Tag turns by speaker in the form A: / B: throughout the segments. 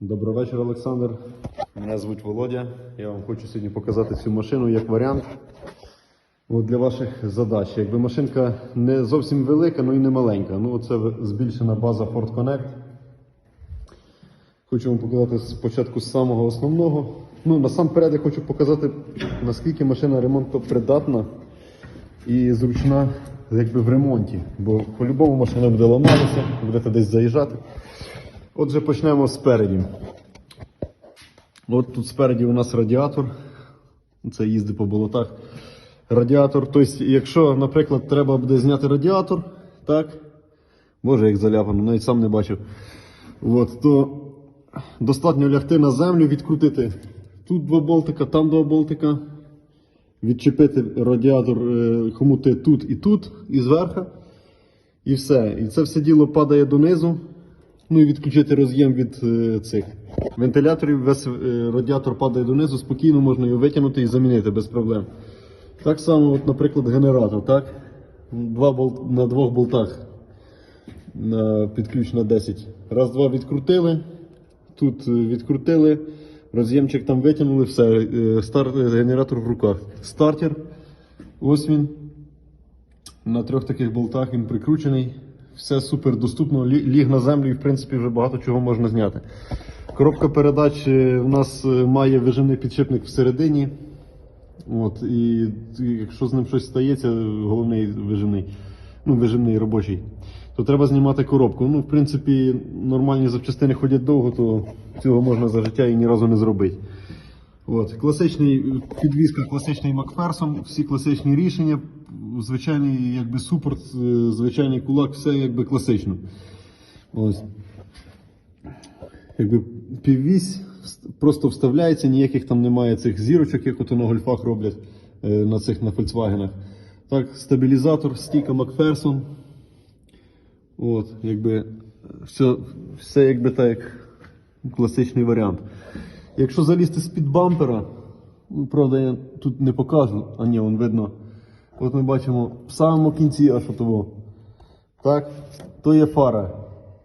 A: Добрий вечір, Олександр. Мене звуть Володя. Я вам хочу сьогодні показати цю машину як варіант от для ваших задач. Якби машинка не зовсім велика, ну і не маленька. Ну, це збільшена база Ford Connect. Хочу вам показати спочатку з самого основного. Ну, насамперед я хочу показати, наскільки машина ремонтопридатна і зручна якби, в ремонті. Бо по-любому машина буде ламатися, будете десь заїжджати. Отже, почнемо спереді. От тут спереді у нас радіатор. Це їздить по болотах. Радіатор. Тобто, якщо, наприклад, треба буде зняти радіатор, так, боже, як заляпано, навіть сам не бачив. От, то достатньо лягти на землю, відкрутити тут два болтика, там два болтика, відчепити радіатор е, хомути тут і тут, і зверху. І все. І це все діло падає донизу. Ну і відключити роз'єм від е, цих вентиляторів. Весь е, радіатор падає донизу, спокійно можна його витягнути і замінити без проблем. Так само, от, наприклад, генератор, так? Два болт, на двох болтах на під ключ на 10. Раз, два відкрутили. Тут е, відкрутили, роз'ємчик там витягнули, все. е, Стар, е, генератор в руках. Стартер. Ось він. На трьох таких болтах він прикручений. Все супер доступно. Ліг на землю і в принципі вже багато чого можна зняти. Коробка передач е, в нас е, має вижимний підшипник всередині. От, і якщо з ним щось стається, головний вижимний, ну, вижимний робочий, то треба знімати коробку. Ну, в принципі, нормальні запчастини ходять довго, то цього можна за життя і ні разу не зробити. От, класичний е, підвізка, класичний Макферсон, всі класичні рішення, звичайний якби супорт, е, звичайний кулак, все якби класично. Ось. Якби піввісь просто вставляється, ніяких там немає цих зірочок, як ото на гольфах роблять е, на цих на Volkswagen. Так, стабілізатор, стійка Макферсон. От, якби все, все якби так, як класичний варіант. Якщо залізти з-під бампера, ну, правда, я тут не покажу, а ні, вон видно. От ми бачимо в самому кінці аж отого. Так, то є фара.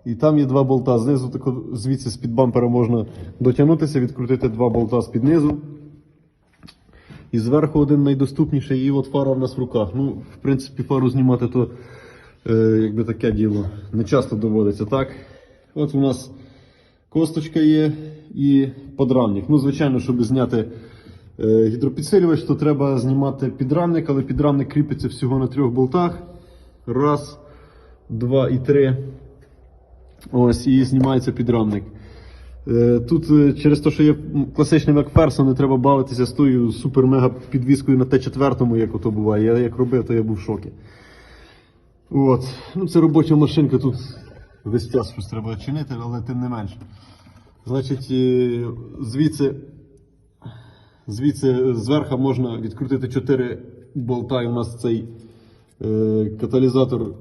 A: І там є два болта. Знизу тако, звідси з-під бампера можна дотягнутися, відкрутити два болта з-під низу. І зверху один найдоступніший, і от фара в нас в руках. Ну, в принципі, фару знімати то е, якби таке діло. Не часто доводиться, так? От у нас косточка є і подрамник. Ну, звичайно, щоб зняти е, гідропідсилювач, то треба знімати підрамник, але підрамник кріпиться всього на трьох болтах. Раз, два і три. Ось і знімається підрамник. Е, Тут е, через те, що є класичний Макферсон, не треба бавитися з тою супер-мега підвіскою на Т4, як ото буває. Я як робив, то я був в шокі. От. Ну, це робоча машинка, тут весь час щось треба чинити, але тим не менше. Значить, е, звідси, звідси зверху можна відкрутити 4 болта, і у нас цей е, каталізатор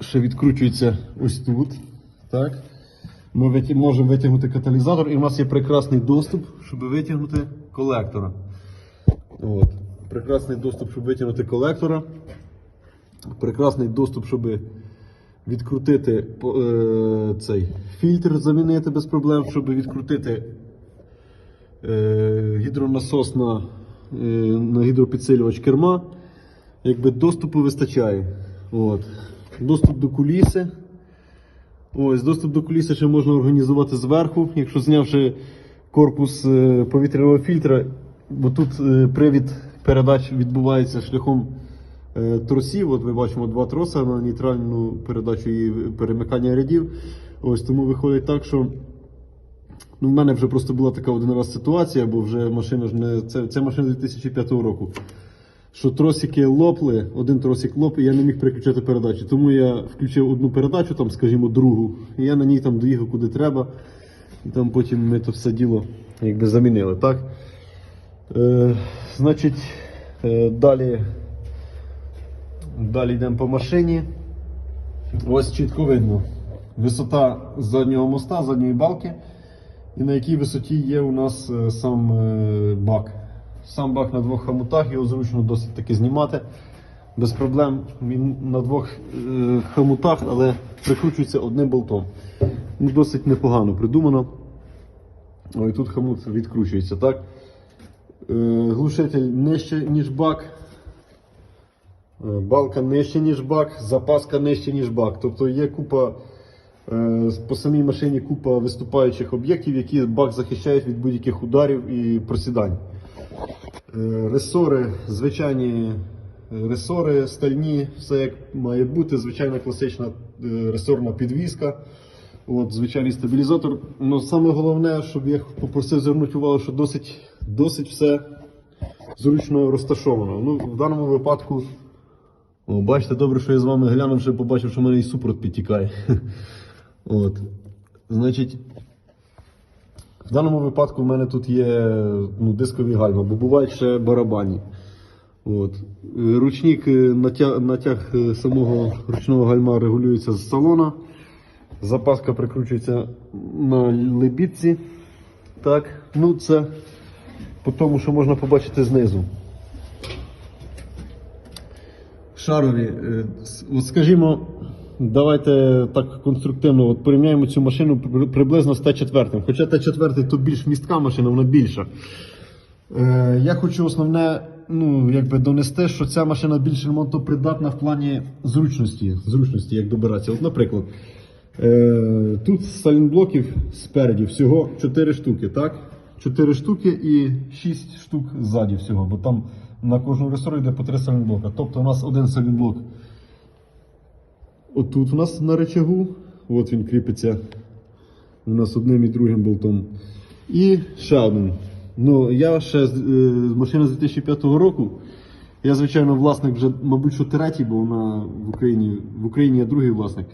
A: ще відкручується ось тут. Так. Ми виті- можемо витягнути каталізатор, і у нас є прекрасний доступ, щоб витягнути колектора. От. Прекрасний доступ, щоб витягнути колектора. Прекрасний доступ, щоб відкрутити е, цей фільтр, замінити без проблем, щоб відкрутити е, гідронасос на, е, на гідропідсилювач керма. Якби доступу вистачає. От. Доступ до куліси. Ось, доступ до куліси ще можна організувати зверху, якщо знявши корпус повітряного фільтра, бо тут привід передач відбувається шляхом тросів. От ми бачимо два троса на нейтральну передачу і перемикання рядів. Ось тому виходить так, що ну, в мене вже просто була така один раз ситуація, бо вже машина ж не це, це машина 2005 року. Що тросики лопли, один тросик лоп, і я не міг переключати передачі. Тому я включив одну передачу, там, скажімо, другу, і я на ній там доїхав куди треба. І там потім ми то все діло якби замінили. так? Е, значить, е, далі, далі йдемо по машині. Ось чітко видно. Висота заднього моста, задньої балки, і на якій висоті є у нас е, сам е, бак. Сам бак на двох хомутах, його зручно досить таки знімати. Без проблем. Він на двох е, хомутах, але прикручується одним болтом. ну, досить непогано придумано. Ой, тут хамут відкручується, так? Е, глушитель нижче, ніж бак. Е, Балка нижче, ніж бак, запаска нижче, ніж бак. Тобто є купа е, по самій машині купа виступаючих об'єктів, які бак захищають від будь-яких ударів і просідань. Е, Ресори, звичайні ресори, стальні, все як має бути, звичайна класична ресорна підвіска. От, звичайний стабілізатор. Ну, саме головне, щоб я попросив звернути увагу, що досить, досить все зручно розташовано. Ну, в даному випадку, о, бачите, добре, що я з вами глянув, вже побачив, що в мене і супрот підтікає. От. Значить, в даному випадку в мене тут є ну, дискові гальма, бо бувають ще барабані. От. Ручник, е, натяг, натяг е, самого ручного гальма регулюється з салона. Запаска прикручується на лебідці. Так, ну це по тому, що можна побачити знизу. Шарові, е, от скажімо, давайте так конструктивно от порівняємо цю машину приблизно з Т4. Хоча Т4 то більш містка машина, вона більша. Е, я хочу основне ну, якби донести, що ця машина більш ремонтопридатна в плані зручності, зручності як добиратися. От, наприклад, е, тут з салінблоків спереді всього 4 штуки, так? 4 штуки і 6 штук ззаді всього, бо там на кожну ресору йде по 3 салінблока. Тобто у нас один салінблок отут у нас на речагу, от він кріпиться у нас одним і другим болтом. І ще один. Ну, я ще з е, машина з 2005 року. Я, звичайно, власник вже, мабуть, що третій, бо вона в Україні, в Україні я другий власник.